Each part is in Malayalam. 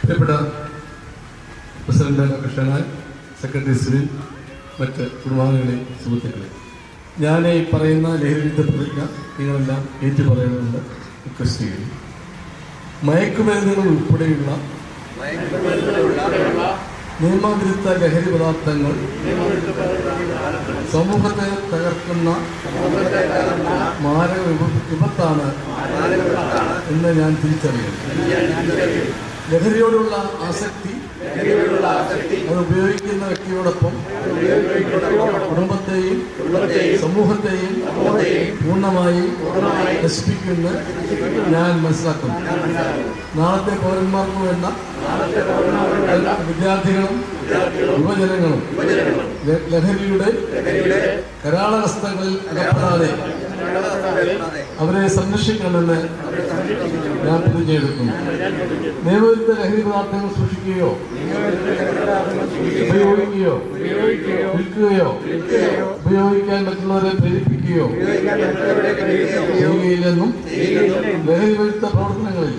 പ്രിയപ്പെട്ട പ്രസിഡന്റ് കൃഷ്ണൻ സെക്രട്ടറി സുനിൽ മറ്റ് കുടുംബാംഗങ്ങളെ സുഹൃത്തുക്കളെ. ഞാൻ ഈ പറയുന്ന ലഹരിവിരുദ്ധ പ്രതിജ്ഞ നിങ്ങളെല്ലാം ഏറ്റു പറയുന്നുണ്ട് റിക്വസ്റ്റ് ചെയ്യുന്നു. മയക്കുമരുന്നുകൾ ഉൾപ്പെടെയുള്ള നിയമവിരുദ്ധ ലഹരി പദാർത്ഥങ്ങൾ സമൂഹത്തെ തകർക്കുന്ന മാരക വിപ- വിപത്താണ് എന്ന് ഞാൻ തിരിച്ചറിയുന്നു. ലഹരിയോടുള്ള ആസക്തി അത് ഉപയോഗിക്കുന്ന വ്യക്തിയോടൊപ്പം കുടുംബത്തെയും സമൂഹത്തെയും പൂർണമായി നശിപ്പിക്കുന്ന ഞാൻ മനസ്സിലാക്കുന്നു. നാളത്തെ പൗരന്മാർക്ക് വേണ്ട വിദ്യാർത്ഥികളും യുവജനങ്ങളും ലഹരിയുടെ കരാളവസ്ഥകളിൽ അകപ്പെടാതെ അവരെ സംരക്ഷിക്കണമെന്ന് ഞാൻ ചെയ്തിട്ടുണ്ട്. നിയമവിരുദ്ധ ലഹരി പദാർത്ഥങ്ങൾ സൂക്ഷിക്കുകയോ ഉപയോഗിക്കുകയോ വിൽക്കുകയോ ഉപയോഗിക്കാൻ മറ്റുള്ളവരെ പ്രേരിപ്പിക്കുകയോ ചെയ്യുകയില്ലെന്നും ലഹരി വിരുദ്ധ പ്രവർത്തനങ്ങളിൽ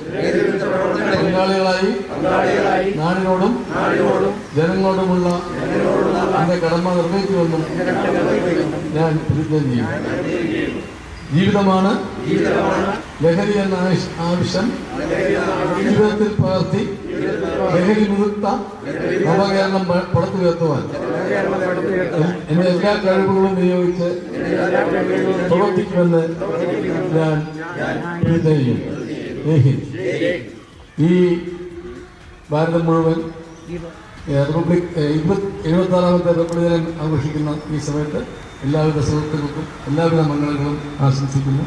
പങ്കാളികളായി നാടിനോടും ജനങ്ങളോടുമുള്ള എന്റെ കടമ നിർവഹിക്കുമെന്നും ഞാൻ പ്രതിജ്ഞ ചെയ്യും ജീവിതമാണ് ലഹരി എന്ന ആവശ്- ആവശ്യം. ജീവിതത്തിൽ പകർത്തി ലഹരി മുക്ത നവകേരളം പുറത്തു പടുത്തുയർത്തുവാൻ. എന്റെ എല്ലാ കഴിവുകളും വിനിയോഗിച്ച് പ്രവർത്തിക്കുമെന്ന് ഞാൻ പ്രതിജ്ഞ ഈ ഭാരതം മുഴുവൻ റിപ്പബ്ലിക് എഴുപത്തി എഴുപത്തി ആറാമത്തെ റിപ്പബ്ലിക് ദിനം ആഘോഷിക്കുന്ന ഈ സമയത്ത് എല്ലാവിധ സുഹൃത്തുക്കൾക്കും എല്ലാവിധ മംഗളങ്ങളും ആശംസിക്കുന്നു.